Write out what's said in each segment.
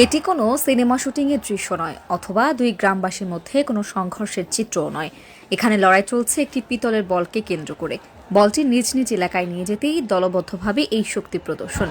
এটি কোনো সিনেমা শুটিংয়ের দৃশ্য নয়, অথবা দুই গ্রামবাসীর মধ্যে কোনো সংঘর্ষের চিত্রও নয়। এখানে লড়াই চলছে একটি পিতলের বলকে কেন্দ্র করে। বলটি নিজ নিজ এলাকায় নিয়ে যেতেই দলবদ্ধভাবে এই শক্তি প্রদর্শন।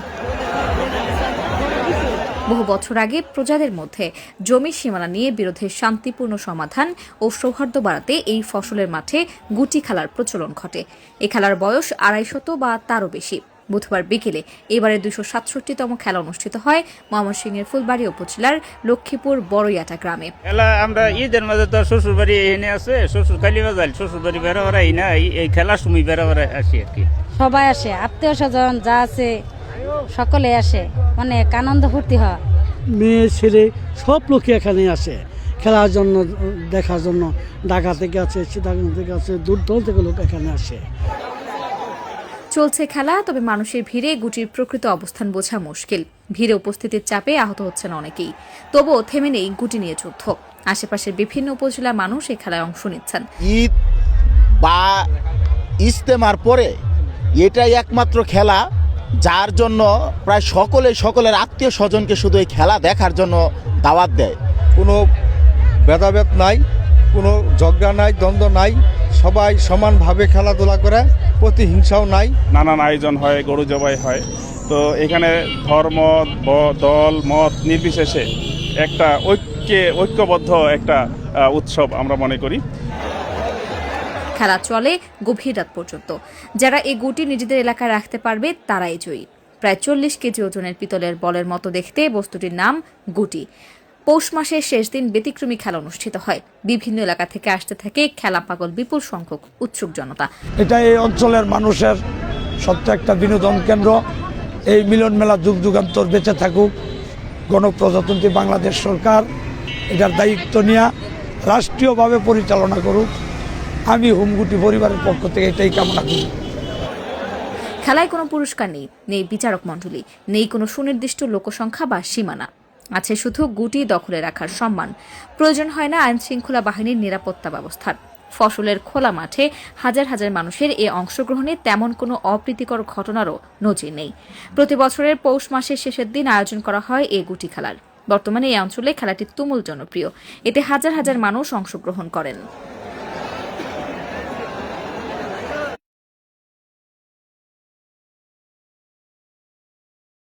বহু বছর আগে প্রজাদের মধ্যে জমির সীমানা নিয়ে বিরোধের শান্তিপূর্ণ সমাধান ও সৌহার্দ্য বাড়াতে এই ফসলের মাঠে গুটি খেলার প্রচলন ঘটে। এ খেলার বয়স আড়াইশত বা তারও বেশি। বুধবার বিকেলে এবারে দুশো সাতষট্টিতম খেলা অনুষ্ঠিত হয় ময়মনসিংহের ফুলবাড়ি উপজেলার লক্ষ্মীপুর বড়ইয়াটা গ্রামে। খেলা আমরা ঈদের মাঝে তো শ্বশুর বাড়ি এনে আছে শ্বশুর কালী বাজার শ্বশুর বাড়ি বেড়া বেড়া এই না এই- এই খেলার সময় বেড়া বেড়া আসি আর কি। সবাই আসে আত্মীয় স্বজন যা আছে সকলে আসে অনেক আনন্দ ফুর্তি হয়। মেয়ে ছেলে সব লোকই এখানে আসে। খেলার জন্য দেখার জন্য ঢাকা থেকে আছে সীতাকুণ্ড থেকে আছে দূর দূর থেকে লোক এখানে আসে। চলছে খেলা, তবে মানুষের ভিড়ে গুটির প্রকৃত অবস্থান বোঝা মুশকিল। ভিড়ে উপস্থিতির চাপে আহত হচ্ছেন অনেকেই। তবুও থেমে নেই গুটি নিয়ে যুদ্ধ। আশেপাশের বিভিন্ন উপজেলার মানুষ এই খেলায় অংশ নিচ্ছেন। ঈদ বা ইস্তেমার পরে এটাই একমাত্র খেলা, যার জন্য প্রায় সকলে, সকলের আত্মীয় স্বজনকে শুধু এই খেলা দেখার জন্য দাওয়াত দেয়। কোনো ভেদাভেদ নাই, কোনো ঝগড়া নাই, দ্বন্দ্ব নাই, সবাই সমানভাবে খেলাধুলা করে। প্রতিহিংসাও নাই। নানান আয়োজন হয় গরু জবাই হয়। তো এখানে ধর্ম ব- দল মত নির্বিশেষে একটা ঐক্যে ঐক্যবদ্ধ একটা উৎসব আমরা মনে করি। খেলা চলে গভীর রাত পর্যন্ত। যারা এই গুটি নিজেদের এলাকায় রাখতে পারবে তারাই জয়ী। প্রায় চল্লিশ কেজি ওজনের পিতলের বলের মতো দেখতে বস্তুটির নাম গুটি। পৌষ মাসের শেষ দিন ব্যতিক্রমী খেলা অনুষ্ঠিত হয়। বিভিন্ন এলাকা থেকে আসতে থাকে খেলা পাগল বিপুল সংখ্যক উৎসুক জনতা। এটা এই অঞ্চলের মানুষের সত্য একটা বিনোদন কেন্দ্র। এই মিলন মেলা যুগ যুগান্তর বেঁচে থাকুক। গণপ্রজাতন্ত্রী বাংলাদেশ সরকার এটার দায়িত্ব নিয়ে রাষ্ট্রীয়ভাবে পরিচালনা করুক। আমি হুমগুটি পরিবারের পক্ষ থেকে এটাই কামনা করি। খেলায় কোনো পুরস্কার নেই নেই বিচারক মণ্ডলী নেই কোনো সুনির্দিষ্ট লোকসংখ্যা বা সীমানা। আছে শুধু গুটি দখলে রাখার সম্মান। প্রয়োজন হয় না আইন শৃঙ্খলা বাহিনীর নিরাপত্তা ব্যবস্থার। ফসলের খোলা মাঠে হাজার হাজার মানুষের এ অংশগ্রহণে তেমন কোনো অপ্রীতিকর ঘটনারও নজির নেই। প্রতি বছরের পৌষ মাসের শেষের দিন আয়োজন করা হয় এ গুটি খেলার। বর্তমানে এই অঞ্চলে খেলাটি তুমুল জনপ্রিয়। এতে হাজার হাজার মানুষ অংশগ্রহণ করেন।